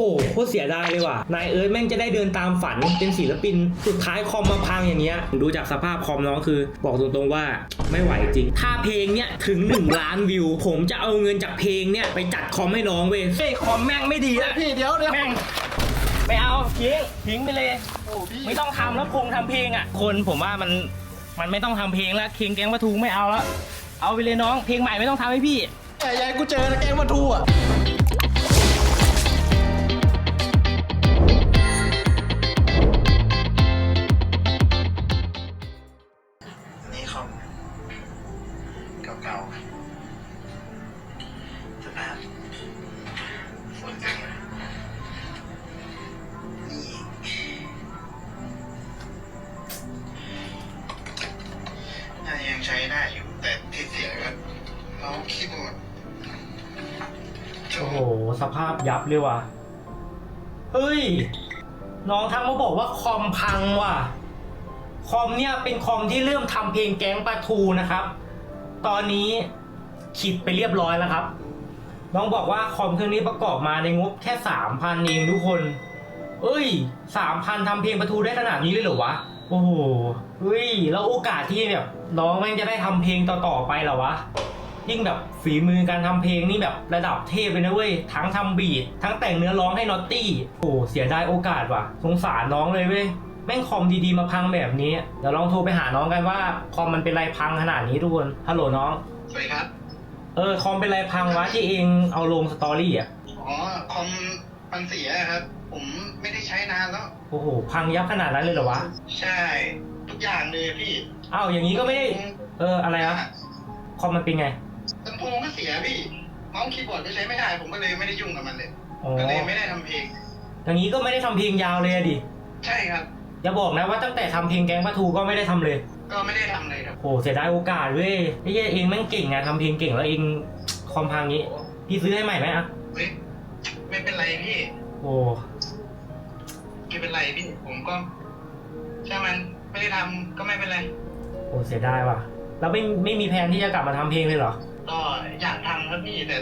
โคตรเสียดายเลยว่ะ นายเอิร์ธแม่งจะได้เดินตามฝันเป็นศิลปิน สุดท้ายคอมมาพังอย่างเงี้ย ดูจากสภาพคอมน้องคือ บอกตรงๆว่าไม่ไหวจริง ถ้าเพลงเนี้ยถึง 1 ล้านวิว ผมจะเอาเงินจากเพลงเนี้ยไปจัดคอมให้น้องเว้ยเฮ้ยคอมแม่งไม่ดีละพี่เดี๋ยวเดี๋ยวแม่งไม่เอาทิ้งทิ้งไปเลยโอ้พี่ไม่ต้องทำแล้วคงทำเพลงอะ คนผมว่ามันมันไม่ต้องทำเพลงแล้วเคงแกงปะทูไม่เอาแล้วเอาไปเลยน้องเพลงใหม่ไม่ต้องทำให้พี่แต่ยายกูเจอนะแกงมาทูอะ เลยว่ะ เฮ้ย น้องทักมาบอกว่าคอมพังว่ะ คอมเนี่ยเป็นคอมที่เริ่มทำเพลงแก๊งปลาทูนะครับ ตอนนี้ขิดไปเรียบร้อยแล้วครับ น้องบอกว่าคอมเครื่องนี้ประกอบมาในงบแค่สามพันเองทุกคน เอ้ยสามพันทำเพลงปลาทูได้ขนาดนี้เลยเหรอวะ โอ้โห เฮ้ย แล้วโอกาสที่แบบน้องแม่งจะได้ทำเพลงต่อๆไปเหรอวะ ยิ่งแบบฝีมือการทำเพลงนี่แบบระดับเทพเลยนะเว้ย ทั้งทำบีททั้งแต่งเนื้อร้องให้นอตตี้ โอ้เสียดายโอกาสว่ะ สงสารน้องเลยเว้ยแม่งคอมดีๆมาพังแบบนี้ เดี๋ยวลองโทรไปหาน้องกันว่าคอมมันเป็นไรพังขนาดนี้ทุกคน ฮัลโหลน้อง สวัสดีครับ เออคอมเป็นไรพังวะที่เองเอาลงสตอรี่อะ อ๋อคอมมันเสียครับ ผมไม่ได้ใช้นานแล้ว โอ้โหพังยับขนาดนั้นเลยเหรอวะ ใช่ ทุกอย่างเลยพี่ อ้าวอย่างนี้ก็ไม่ได้ เอออะไรอะคอมมันเป็นไง ลำโพงก็เสียพี่เมาส์คีย์บอร์ดก็ใช้ไม่ได้ ผมก็เลยไม่ได้ยุ่งกับมันเลย อ๋อก็เลยไม่ได้ทำเพลง อย่างนี้ก็ไม่ได้ทำเพลงยาวเลยอะดิ ใช่ครับ อย่าบอกนะว่าตั้งแต่ทำเพลงแกงปลาทูก็ไม่ได้ทำเลย ก็ไม่ได้ทำเลยครับโหเสียดายโอกาสเว้ยไอ้เหี้ยเองแม่งเก่งอะทำเพลงเก่งแล้วเองคอมพังงี้พี่ซื้อให้ใหม่ไหมอะเฮ้ยไม่เป็นไรพี่โอ้ไม่เป็นไรพี่ ผมก็ช่างมันไม่ได้ทำก็ไม่เป็นไร โหเสียดายว่ะ แล้วไม่ไม่มีแผนที่จะกลับมาทำเพลงเลยเหรอ ก็อยากทำครับพี่แต่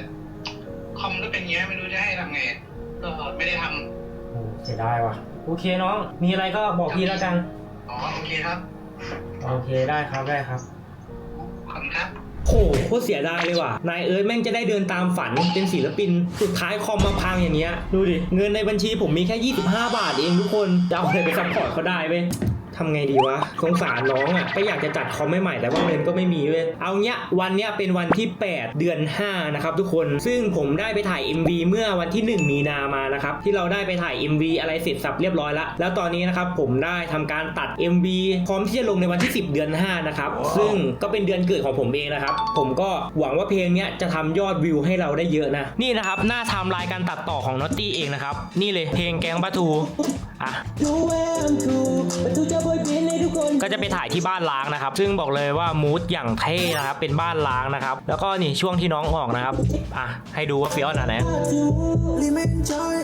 คอมก็เป็นอย่างเงี้ยไม่รู้จะให้ทำไง ก็ไม่ได้ทำโอ้เสียดายว่ะ โอเคน้อง มีอะไรก็บอกพี่แล้วกันอ๋อโอเคครับโอเคได้ครับได้ครับ ขอบคุณครับ โหโคตรเสียดายเลยว่ะ นายเอิร์ธแม่งจะได้เดินตามฝันเป็นศิลปิน สุดท้ายคอมมาพังอย่างเงี้ย ดูดิ เงินในบัญชีผมมีแค่ 25 บาทเองทุกคน จะเอาอะไรไปซัพพอร์ตเขาได้เว้ย ทำไงดีวะสงสารน้องอะก็อยากจะจัดคอมใหม่ๆแต่ว่าเงินก็ไม่มีเว้ยเอาเนี้ยวันเนี้ยเป็นวันที่ 8 เดือน 5 นะครับทุกคนซึ่งผมได้ไปถ่าย MV เมื่อวันที่ 1 มีนามานะครับที่เราได้ไปถ่าย MV อะไรเสร็จสับเรียบร้อยแล้วแล้วตอนนี้นะครับผมได้ทำการตัด MV พร้อมที่จะลงในวันที่ 10 เดือน 5 นะครับ ซึ่งก็เป็นเดือนเกิดของผมเองนะครับ ผมก็หวังว่าเพลงเนี้ยจะทำยอดวิวให้เราได้เยอะนะ นี่นะครับ หน้าไทม์ไลน์การตัดต่อของนอตตี้เองนะครับ นี่เลยเพลงแกงปลาทู อะ ก็จะไปถ่ายที่บ้านล้างนะครับ ซึ่งบอกเลยว่ามูดอย่างเท่นะครับ เป็นบ้านล้างนะครับ แล้วก็นี่ช่วงที่น้องออกนะครับ อะ ให้ดูว่าเฟี้ยวขนาดไหนรีเมนจอย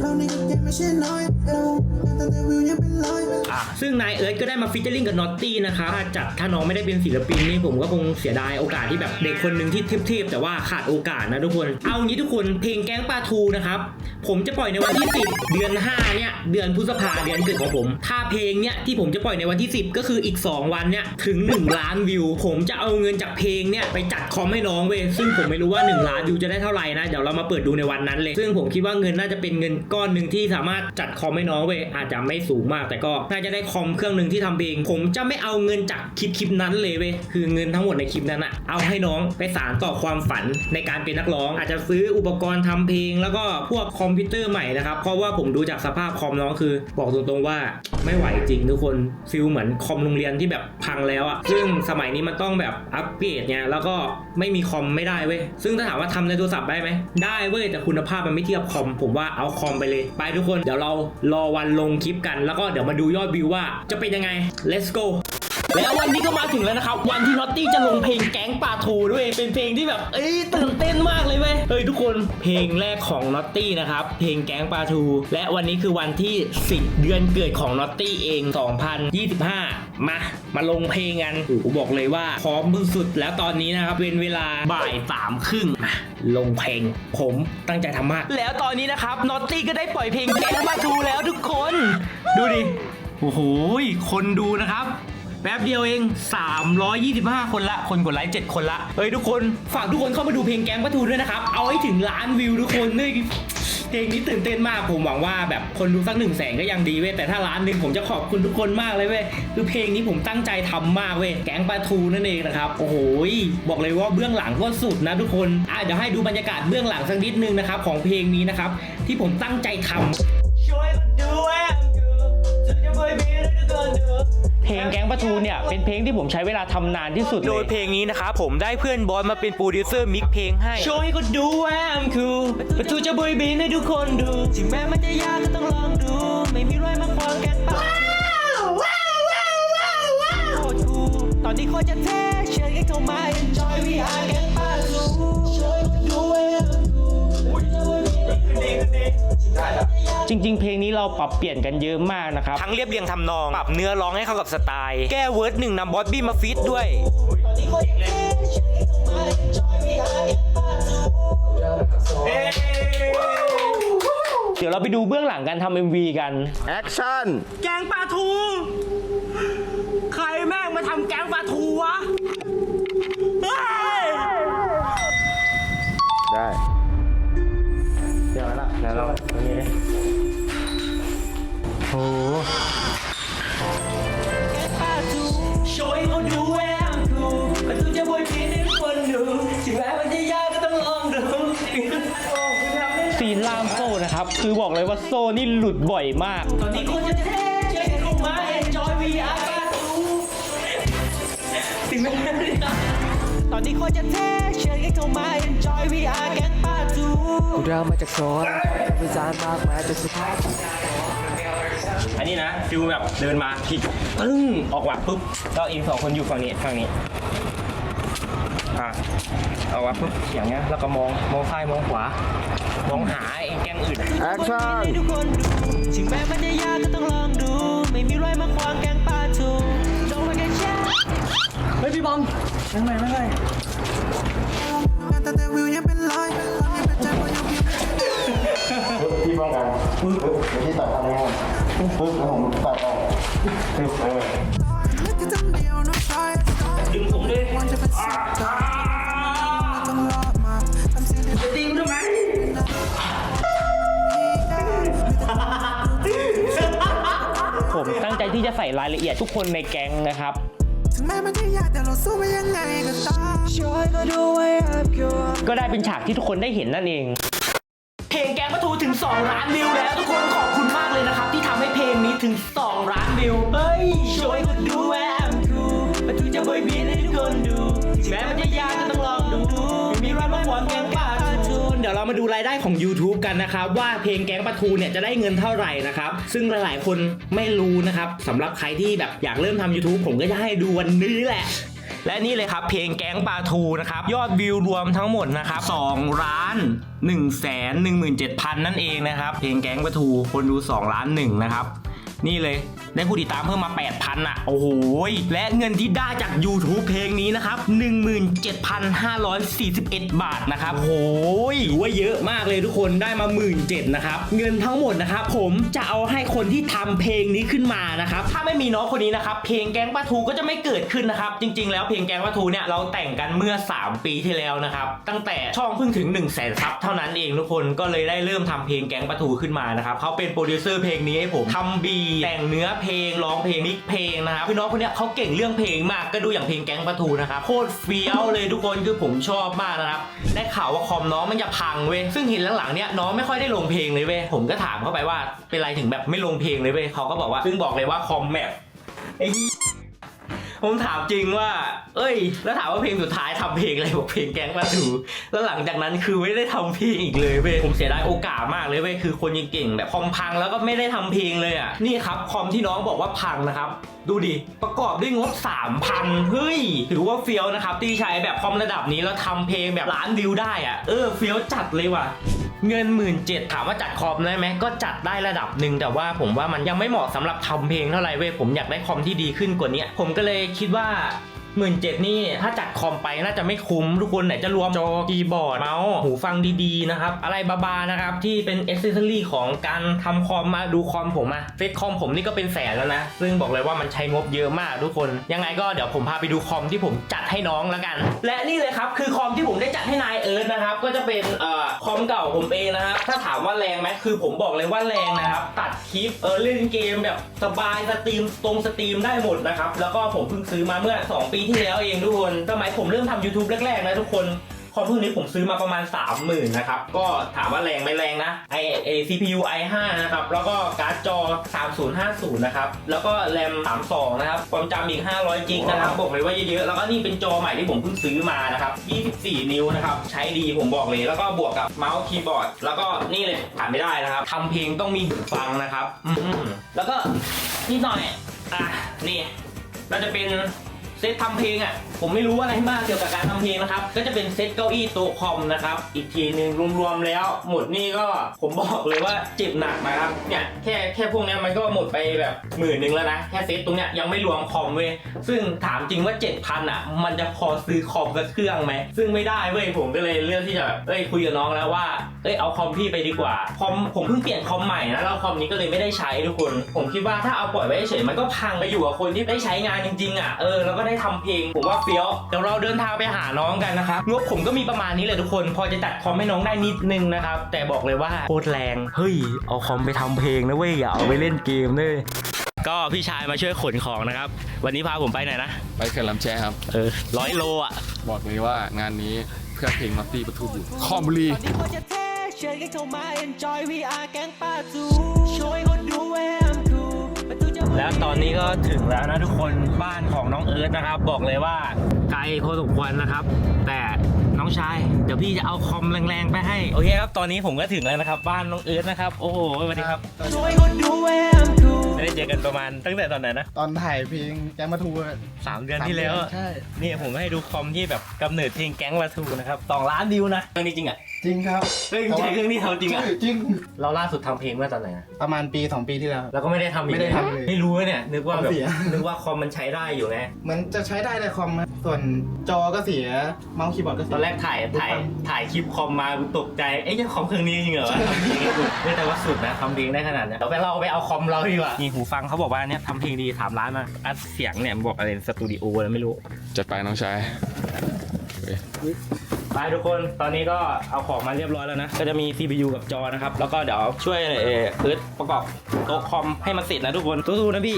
เรานี่ก็แค่ไม่ใช่น้อยเออแต่แต่วิวยังเป็นร้อยอะ ซึ่งนายเอิร์ธก็ได้มาฟิชเจอริงกับนอตตี้นะครับถ้าจัดถ้าน้องไม่ได้เป็นศิลปินนี่ผมก็คงเสียดายโอกาสที่แบบเด็กคนหนึ่งที่เทียบๆแต่ว่าขาดโอกาสนะทุกคน เอางี้ทุกคนเพลงแก๊งปลาทูนะครับ ผมจะปล่อยในวันที่ 10 เดือน 5 เนี่ย เดือนพฤษภาเดือนเกิดของผม ถ้าเพลงเนี่ยที่ผมจะปล่อยในวันที่ 10 ก็คืออีก 2 วันเนี่ยถึง 1 ล้านวิว ผมจะเอาเงินจากเพลงเนี่ยไปจัดคอมให้น้องเว้ยซึ่งผมไม่รู้ว่า 1 ล้านวิวจะได้เท่าไหร่นะเดี๋ยวเรามาเปิดดูในวันนั้นเลย ซึ่งผมคิดว่าเงินน่าจะเป็นเงินก้อนหนึ่งที่สามารถจัดคอมให้น้องเว้ยอาจจะไม่สูงมาก แต่ก็น่าจะได้คอมเครื่องหนึ่งที่ทำเพลง ผมจะไม่เอาเงินจากคลิปคลิปนั้นเลยเว้ยคือเงินทั้งหมดในคลิปนั้นอะเอาให้น้องไปสานต่อความฝันในการเป็นนักร้อง อาจจะซื้ออุปกรณ์ทำเพลง แล้วก็พวกคอมมพิวเตอร์ใหม่นะครับ เพราะว่าผมดูจากสภาพคอมน้องคือ บอกตรงๆว่าไม่ไหวจริงทุกคนฟิลเหมือนคอมโรงเรียนที่แบบพังแล้วอะซึ่งสมัยนี้มันต้องแบบอัปเกรดไงแล้วก็ไม่มีคอมไม่ได้เว้ยซึ่งถ้าถามว่าทำในโทรศัพท์ได้ไหมได้เว้ยแต่คุณภาพมันไม่เทียบคอมผมว่าเอาคอมไปเลยไปทุกคนเดี๋ยวเรารอวันลงคลิปกัน แล้วก็เดี๋ยวมาดูยอดวิวว่าจะเป็นยังไง let's go แล้ววันนี้ก็มาถึงแล้วนะครับ วันที่น็อตตี้จะลงเพลงแก๊งปลาทูด้วยเป็นเพลงที่แบบ เอ้ยตื่นเต้นมากเลยเว้ย เฮ้ยทุกคนเพลงแรกของน็อตตี้นะครับ เพลงแก๊งปลาทู และวันนี้คือวันที่ 10 เดือนเกิดของน็อตตี้เอง 2025 มา มาลงเพลงกันโอ้บอกเลยว่าพร้อมสุดๆแล้วตอนนี้นะครับเป็นเวลาบ่ายสามครึ่งมาลงเพลง ผมตั้งใจทำมาก แล้วตอนนี้นะครับน็อตตี้ก็ได้ปล่อยเพลงแก๊งปลาทูแล้วทุกคน ดูดิโอ้โหคนดูนะครับ แป๊บเดียวเอง 325 คนละ คนกดไลค์7คนละ เฮ้ยทุกคน ฝากทุกคนเข้ามาดูเพลงแก๊งปะทูด้วยนะครับ เอาให้ถึงล้านวิวทุกคนด้วยเพลงนี้ตื่นเต้นมากผมหวังว่าแบบคนดูสักหนึ่งแสนก็ยังดีเว้ยแต่ถ้าล้านหนึ่งผมจะขอบคุณทุกคนมากเลยเว้ยคือเพลงนี้ผมตั้งใจทำมากเว้ยแก๊งปลาทูนั่นเองนะครับโอ้โหบอกเลยว่าเบื้องหลังก็สุดนะทุกคนอะเดี๋ยวให้ดูบรรยากาศเบื้องหลังสักนิดนึงนะครับของเพลงนี้นะครับที่ผมตั้งใจทำช่วยดูแอมดูจะจะไปมีอะไรก็เดินเพ ลงแก๊งปะทูเนี่ยเป็นเพลงที่ผมใช้เวลาทำนานที่สุดโดยเพลงนี้นะครับผมได้เพื่อนบอสมาเป็นโปรดิวเซอร์มิกเพลงให้ช่วยก็ดูแอมคูปะทูจะบอยบีนให้ทุกคนดู ถึงแม้มันจะยากก็ต้องลองดู ไม่มีไรมาขวางแก๊งปะ จริง ๆ เพลงนี้เราปรับเปลี่ยนกันเยอะมากนะครับ ทั้งเรียบเรียงทำนอง ปรับเนื้อร้องให้เข้ากับสไตล์ แก้เวิร์ดหนึ่งนำบอสบี้มาฟีดด้วย เดี๋ยวเราไปดูเบื้องหลังการทำ MV กัน แอคชั่น แกงปลาทู ซ่นี่หลุดบ่อยมาก ตอนนี้คนจะเท่เจ๊เข้ามา enjoy VR ปาทูถึงแม้ตอนนี้คนจะเท่เชิญกันเข้ามา enjoy VR แกงปาทูกูเดินมาจากโซนวิจารณ์มากมายจนสุดท้ายอันนี้นะฟิลแบบเดินมาคลิกปึ้งออกหวัดปุ๊บก็อินสองคนอยู่ฝั่งนี้ฝั่งนี้อะออกหวัดปุ๊บอย่างเงี้ยแล้วก็มองมองซ้ายมองขวา มองหาไอ้แกงอื่นแอคชั่นทุกคนดูถึงแม้มันจะยากก็ต้องลองดู ไม่มีไรมาขวางแกงปลาทูจงไปกันแช่เฮ้ยพี่บอมยังไงไม่ไงแต่แต่วิวยังเป็นร้อยยังเป็นใจเพราะยังพิมพ์พี่ป้องกันปึ๊บปึ๊บเดี๋ยวพี่ตัดทำให้หมดปึ๊บปึ๊บแล้วผมตัดออกปึ๊บเออเล็กที่ทำเดียวน้องชายดึงผมดิ ใจที่จะใส่รายละเอียดทุกคนในแก๊งนะครับถึงแม้มันจะยากแต่เราสู้ไปยังไงก็ตามช่วยก็ดูไว้แอบกลัวก็ได้เป็นฉากที่ทุกคนได้เห็นนั่นเองเพลงแกงปะทูถึง 2 ล้านวิวแล้วทุกคนขอบคุณมากเลยนะครับ ที่ทำให้เพลงนี้ถึง 2 ล้านวิวเฮ้ยช่วยกันดูแอมคูปะทูจะบอยบีนให้ทุกคนดูถึงแม้มัน ยวเรามาดูรายได้ของ YouTube กันนะครับ ว่าเพลงแกงปลาทูเนี่ยจะได้เงินเท่าไหร่นะครับ ซึ่งหลายๆ คนไม่รู้นะครับสำหรับใครที่แบบอยากเริ่มทำ YouTube ผมก็จะให้ดูวันนี้แหละ และนี่เลยครับเพลงแก๊งปลาทูนะครับยอดวิวรวมทั้งหมดนะครับ2ล้าน1แสน17,000 นั่นเองนะครับเพลงแก๊งปลาทูคนดู2ล้าน1นะครับ นี่เลย ได้ผู้ติดตามเพิ่มมา 8,000อะ โอ้โห และเงินที่ได้จาก YouTube เพลงนี้นะครับ 17,541 บาทนะครับโอ้โหยถือว่าเยอะมากเลยทุกคนได้มา 1 7ื่นนะครับ เงินทั้งหมดนะครับผมจะเอาให้คนที่ทำเพลงนี้ขึ้นมานะครับ ถ้าไม่มีน้องคนนี้นะครับ เพลงแก๊งปลาทูก็จะไม่เกิดขึ้นนะครับ จริง ๆ แล้วเพลงแก๊งปลาทูเนี่ยเราแต่งกันเมื่อ 3 ปีที่แล้วนะครับ ตั้งแต่ช่องเพิ่งถึง 1 0 0 0 0แสนซับเท่านั้นเองทุกคนก็เลยได้เริ่มทำเพลงแก๊งปลาทูขึ้นมานะครับเขาเป็นโปรดิวเซอร์เพลงนี้ให้ผมทำบีทแต่งเนื้อเพลงร้องเพลงมิกเพลงนะครับคือน้องคนเนี้ยเขาเก่งเรื่องเพลงมากก็ดูอย่างเพลงแก๊งปลาทูนะครับโคตรเฟี้ยวเลยทุกคนคือผมชอบมากนะครับได้ข่าวว่าคอมน้องมันจะพังเว้ยซึ่งเห็นหลังๆเนี้ยน้องไม่ค่อยได้ลงเพลงเลยเว้ยผมก็ถามเข้าไปว่าเป็นไรถึงแบบไม่ลงเพลงเลยเว้ยเขาก็บอกว่าซึ่งบอกเลยว่าคอมแบบไอ้ ผมถามจริงว่า เอ้ย แล้วถามว่าเพลงสุดท้ายทำเพลงอะไรบอกเพลงแก๊งปลาทูแล้วหลังจากนั้นคือไม่ได้ทำเพลงอีกเลยเว้ยผมเสียดายโอกาสมากเลยเว้ยคือคนยิงเก่งแบบคอมพังแล้วก็ไม่ได้ทำเพลงเลยอะนี่ครับคอมที่น้องบอกว่าพังนะครับ ดูดิประกอบด้วยงบ 3,000เฮ้ยถือว่าเฟี้ยวนะครับที่ใช้แบบคอมระดับนี้แล้วทำเพลงแบบล้านวิวได้อะเออเฟี้ยวจัดเลยว่ะ เงินหมื่นเจ็ดถามว่าจัดคอมได้ไหมก็จัดได้ระดับหนึ่งแต่ว่าผมว่ามันยังไม่เหมาะสำหรับทำเพลงเท่าไหร่เว้ยผมอยากได้คอมที่ดีขึ้นกว่านี้ผมก็เลยคิดว่า หมื่นเจ็ดนี่ถ้าจัดคอมไปน่าจะไม่คุ้มทุกคนไหนจะรวมจอคีย์บอร์ดเมาส์หูฟังดีๆนะครับ อะไรบาๆนะครับที่เป็นอ c เซ s ซอรี่ของการทำคอมมาดูคอมผมอะเซตคอมผมนี่ก็เป็นแสนแล้วนะ ซึ่งบอกเลยว่ามันใช้งบเยอะมากทุกคน ยังไงก็เดี๋ยวผมพาไปดูคอมที่ผมจัดให้น้องแล้วกัน และนี่เลยครับคือคอมที่ผมได้จัดให้นายเอิร์ธนะครับ ก็จะเป็นเอ่อคอมเก่าผมเองนะครับ ถ้าถามว่าแรงไหมคือผมบอกเลยว่าแรงนะครับ ตัดคลิปเออเล่นเกมแบบสบายสตรีมตรงสตรีมได้หมดนะครับแล้วก็ผมเพิ่งซื้อมาเมื่อ 2 ปีที่แล้วเองทุกคนสมัยผมเริ่มทำ YouTube แรกๆนะทุกคนคอมพวกนี้ผมซื้อมาประมาณ 30,000นะครับ ก็ถามว่าแรงไม่แรงนะไอเอ CPU i5 นะครับ แล้วก็การ์ดจอ 3050 นะครับ แล้วก็แรม 32 นะครับ ความจำอีก 500จิกนะครับ บอกเลยว่าเยอะๆ แล้วก็นี่เป็นจอใหม่ที่ผมเพิ่งซื้อมานะครับ 24 นิ้วนะครับ ใช้ดีผมบอกเลย แล้วก็บวกกับเมาส์คีย์บอร์ด แล้วก็นี่เลยขาดไม่ได้นะครับทำเพลงต้องมีหูฟังนะครับ อืมแล้วก็นิดหน่อย อะ นี่เราจะเป็น เซตทำเพลงอะผมไม่รู้อะไรมากเกี่ยวกับการทำเพลงนะครับ ก็จะเป็นเซตเก้าอี้โต๊ะคอมนะครับ อีกทีหนึ่งรวมๆแล้ว หมดนี่ก็ผมบอกเลยว่าเจ็บหนักนะครับเนี่ยแค่แค่พวกเนี้ยมันก็หมดไปแบบหมื่นหนึ่งแล้วนะแค่เซตตรงเนี้ยยังไม่รวมคอมเว้ยซึ่งถามจริงว่า 7,000อะ มันจะพอซื้อคอมสักเครื่องไหมซึ่งไม่ได้เว้ยผมก็เลยเลือกที่จะแบบเอ้ยคุยกับน้องแล้วว่าเอ้ยเอาคอมพี่ไปดีกว่าคอมผมเพิ่งเปลี่ยนคอมใหม่นะแล้วคอมนี้ก็เลยไม่ได้ใช้ทุกคน ผมคิดว่าถ้าเอาปล่อยไว้เฉยมันก็พังไปอยู่กับคนที่ได้ใช้งานจริงๆอะเออแล้วก็ได้ทำเพลงผมว่าเฟี้ยวเดี๋ยวเราเดินทางไปหาน้องกันนะครับงบผมก็มีประมาณนี้เลยทุกคน พอจะจัดคอมให้น้องได้นิดนึงนะครับ แต่บอกเลยว่าโคตรแรงเฮ้ยเอาคอมไปทำเพลงนะเว้ยอย่าเอาไปเล่นเกมเลยก็พี่ชายมาช่วยขนของนะครับ วันนี้พาผมไปไหนนะ ไปเขื่อนลำแช่ครับ เออร้อยโลอะ บอกเลยว่างานนี้เพื่อเพลงมัตตี้ประทุอยู่คอมบุรีตอนนี้คนจะเท่เชิญกันเข้ามา enjoy VR แก๊งป้าจูช่วยคนดูแวมดูประตูจะ แล้วตอนนี้ก็ถึงแล้วนะทุกคนบ้านของน้องเอิร์ธนะครับ บอกเลยว่าไกลพอสมควรนะครับ แต่น้องชายเดี๋ยวพี่จะเอาคอมแรงๆไปให้โอเคครับตอนนี้ผมก็ถึงแล้วนะครับ บ้านน้องเอิร์ธนะครับโอ้โหสวัสดีครับช่วยคนดูแวมดูไม่ได้เจอกันประมาณตั้งแต่ตอนไหนนะ ตอนถ่ายเพลงแกงมาทูอะสามเดือนที่แล้วใช่นี่ผมให้ดูคอมที่แบบกำเนิดเพลงแก๊งวาทูนะครับสองล้านวิวนะเครื่องนี้จริงอะ จริงครับเฮ้ยใช่เครื่องนี้ทำจริงอะใช่จริง เราล่าสุดทำเพลงเมื่อตอนไหนนะประมาณปี 2 ปีที่แล้ว แล้วก็ไม่ได้ทำอีกไม่ได้ทำเลยไม่รู้เนี่ย นึกว่าแบบเสีย นึกว่าคอมมันใช้ได้อยู่ไงเหมือนจะใช้ได้ในคอมนะส่วนจอก็เสีย เมาส์คีย์บอร์ดก็เสีตย อนแรกถ่ายถ่ายถ่ายคลิปคอมมาตกใจเอ๊ะยังคอมเครื่องนี้จริงเหรอวะทำเพลงให้กูไม่แต่ว่าสุดนะทำเพลงได้ขนาดเนี้ยเดี๋ยวไปเราไปเอาคอมเราดีกว่านี่หูฟังเขาบอกว่าเนี่ยทำเพลงดีถามร้านมาอัดเสียงเนี่ยบอกอะไรสตูดิโออะไรไม่รู้จัดไปน้องชายเฮ้ย ไปทุกคนตอนนี้ก็เอาของมาเรียบร้อยแล้วนะ ก็จะมี CPU กับจอนะครับ แล้วก็เดี๋ยวช่วยเอ่อเอิร์ธประกอบโต๊ะคอมให้มันเสร็จนะทุกคนสู้ๆนะพี่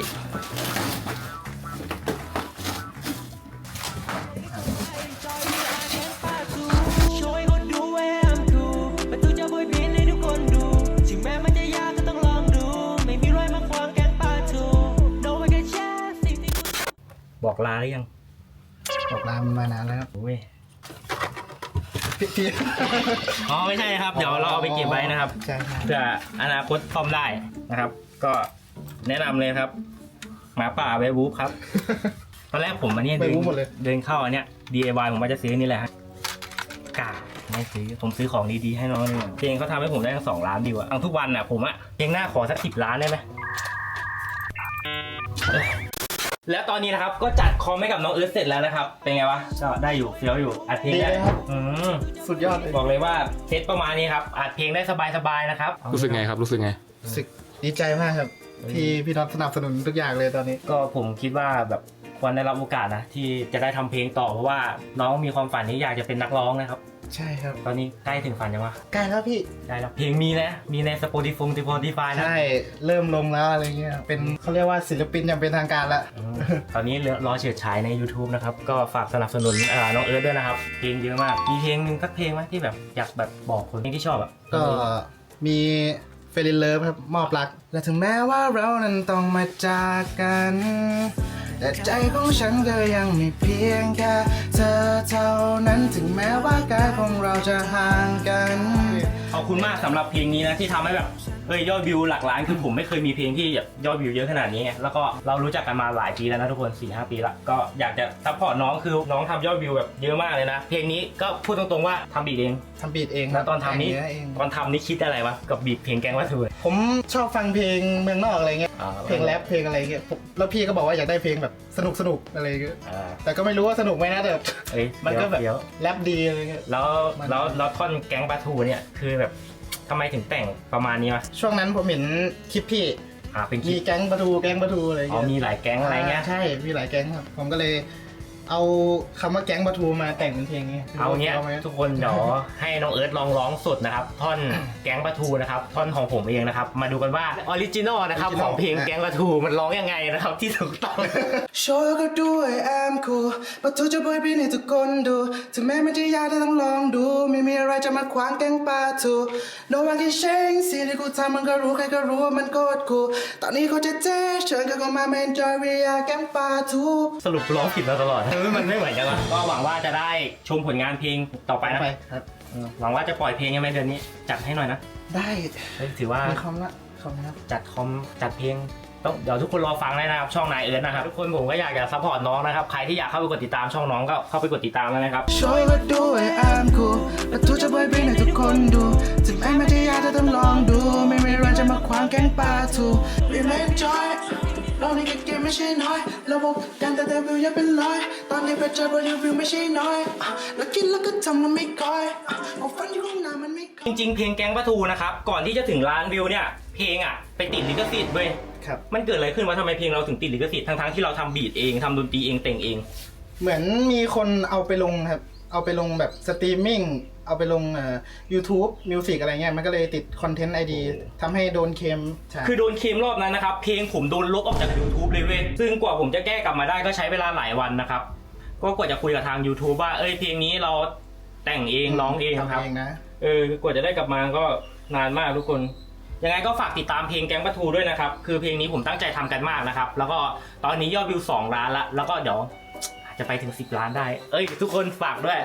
ช่วยคนดูแวมดูประตูจะบวยเพียนให้ทุกคนดูถึงแม้มันจะยากก็ต้องลองดูไม่มีรอยมาขวางแก๊งป้าจู No one can share สิ่งที่บอกลาหรือยังบอกลามันมานานแล้วครับโอ้ย พี่พี่อ๋อไม่ใช่ครับ เดี๋ยวเราเอาไปเก็บไว้นะครับใช่ครับเพื่ออนาคตซ่อมได้นะครับ ก็แนะนำเลยครับ หมาป่าเวบูฟครับ ตอนแรกผมอันนี้ไปเดินรู้หมดเลย เดินเข้าอันเนี้ย DIY ผมว่าจะซื้อนี่แหละฮะกาไม่ซื้อผมซื้อของดีๆให้น้องนี่เพลงเขาทำให้ผมได้ตั้งสองล้านวิวอะเอาทุกวันอะผมอะเพลงหน้าขอสักสิบล้านได้ไหมเอ้ย แล้วตอนนี้นะครับก็จัดคอมให้กับน้องเอิร์ธเสร็จแล้วนะครับ เป็นไงวะก็ได้อยู่เฟี้ยวอยู่อัดเพลงดีได้เลยครับ อืมสุดยอดเลยบอกเลยว่าเซตประมาณนี้ครับอัดเพลงได้สบายๆนะครับรู้สึกไงครับ รู้สึกไง รู้สึกดีใจมากครับ ที่พี่น็อตสนับสนุนทุกอย่างเลยตอนนี้ ก็ผมคิดว่าแบบควรได้รับโอกาสนะที่จะได้ทำเพลงต่อเพราะว่าน้องมีความฝันที่อยากจะเป็นนักร้องนะครับ ใช่ครับ ตอนนี้ใกล้ถึงฝันยังวะใกล้แล้วพี่ ได้แล้วเพลงมีนะมีใน Spotify Spotify นะใช่ เริ่มลงแล้วอะไรเงี้ย เป็นเขาเรียกว่าศิลปินอย่างเป็นทางการแล้วอืมตอนนี้เหลือรอเฉิดฉายใน YouTube นะครับ ก็ฝากสนับสนุนเอ่อน้องเอิร์ธด้วยนะครับ เพลงเยอะมาก มีเพลงหนึ่งสักเพลงไหมที่แบบอยากแบบบอกคนที่ชอบอะก็มีเฟรนเลิฟครับ มอบรัก และถึงแม้ว่าเรานั้นต้องมาจากกัน แต่ใจของฉันก็ยังมีเพียงแค่เธอเท่านั้นถึงแม้ว่ากายของเราจะห่างกัน ขอบคุณมากสำหรับเพลงนี้นะที่ทำให้แบบเอ้ยยอดวิวหลักล้านคือผมไม่เคยมีเพลงที่แบบยอดวิวเยอะขนาดนี้ไงแล้วก็เรารู้จักกันมาหลายปีแล้วนะทุกคน4ีหปีละก็อยากจะซัพพอร์ตน้องคือน้องทำยอดวิวแบบเยอะมากเลยนะ เพลงนี้ก็พูดตรงๆว่าทำบีทเอง ทำบีทเองแล้วตอนทำนี้แต่งเนื้อเองตอนทำนี่คิดอะไรวะกับบีทเพลงแกงวัตถุผมชอบฟังเพลงเมืองนอกอะไรเงี้ยอ่าเพลงแรปเพลงอะไรเงี้ยผมแล้วพี่ก็บอกว่าอยากได้เพลงแบบสนุกสนุกๆอะไรเงี้ยอ่าแต่ก็ไม่รู้ว่าสนุกไหมนะแต่ เอ้ยมันก็แบบ เดี๋ยวแรปดีอะไรเงี้ยแล้วมัน แล้วแล้วท่อนแก๊งปลาทูเนี่ยคือแบบทำไมถึงแต่งประมาณนี้วะช่วงนั้นผมเห็นคลิปพี่อ่าเป็นคมีลิปแก๊งประตูแก๊งประตูอะไรอ๋อเงี้ยมีหลายแก๊งอะไรเงี้ย ใช่ มีหลายแก๊งครับ ผมก็เลย เอาคำว่าแก๊งประตูมาแต่งเป็นเพลงนี้เอาเนี้ยไหมทุกคนเดี๋ยวให้น้องเอิร์ธลองร้องสดนะครับ ท่อนแก๊งปลาทูนะครับ ท่อนของผมเองนะครับ มาดูกันว่าออริจินอลนะครับ ของเพลงแก๊งปลาทูมันร้องยังไงนะครับ ที่ถูกต้องโชว์ก็ด้วยแอมคูประตูจะบอยพี่ให้ทุกคนดูถึงแม้มันจะยากแต่ต้องลองดู ไม่มีอะไรจะมาขวางแก๊งปลาทู No one can change สิ่งที่กูทำมันก็รู้ใครก็รู้ว่ามันโคตรคูลตอนนี้เขาจะเจ๊เชิญกันเข้ามา enjoy we are แก๊งปลาทูสรุปร้องผิดมาตลอดเออมันไม่เหมือนกันวะก็หวังว่าจะได้ชมผลงานเพลงต่อไปนะไปครับเออหวังว่าจะปล่อยเพลงยังไงเดือนนี้ จัดให้หน่อยนะ ได้เฮ้ยถือว่ามีคอมละคอมละจัดคอมจัดเพลงต้องเดี๋ยวทุกคนรอฟังได้นะครับช่องนายเอิร์ธนะครับ ทุกคนผมก็อยากจะซัพพอร์ตน้องนะครับใครที่อยากเข้าไปกดติดตามช่องน้องก็เข้าไปกดติดตามแล้วนะครับช่วยก็ด้วยแอมคูประตูจะบอยพี่ให้ทุกคนดู ถึงแม้มันจะยากแต่ต้องลองดู ไม่มีอะไรจะมาขวางแก๊งปลาทู We make joy เราในเกมไม่ใช่น้อยเราบอกกันแต่แต่วิวยังเป็นร้อย ตอนนี้เพชรบนวิวไม่ใช่น้อยอะแล้วกินแล้วก็ทำแล้วไม่คอยอะเอาฟันอยู่ข้างหน้ามันไม่คจอยริงๆ เพลงแก๊งปลาทูนะครับ ก่อนที่จะถึงล้านวิวเนี่ย เพลงอะ ไปติดลิขสิทธิ์เว้ยครับ มันเกิดอะไรขึ้นวะทำไมเพลงเราถึงติดลิขสิทธิ์ทั้งๆที่เราทำบีทเองทำดนตรีเองแต่งเอง เหมือนมีคนเอาไปลงครับ เอาไปลงแบบสตรีมมิ่งเอาไปลงเอ่อ YouTube Music อะไรเงี้ยมันก็เลยติดคอนเทนต์ไอดีทำให้โดนเคมใช่คือโดนเคลมรอบนั้นนะครับ เพลงผมโดนลบออกจาก YouTube เลยเว้ยซึ่งกว่าผมจะแก้กลับมาได้ก็ใช้เวลาหลายวันนะครับ ก็กว่าจะคุยกับทาง YouTube ว่า เอ้ยเพลงนี้เราแต่งเองร้องเองครับ ทำเองนะ เออกว่าจะได้กลับมาก็นานมากทุกคน ยังไงก็ฝากติดตามเพลงแก๊งปะทูด้วยนะครับ คือเพลงนี้ผมตั้งใจทำกันมากนะครับ แล้วก็ตอนนี้ยอดวิว 2 ล้านละ แล้วก็เดี๋ยวอาจจะไปถึง 10 ล้านได้ เอ้ย ทุกคนฝากด้วย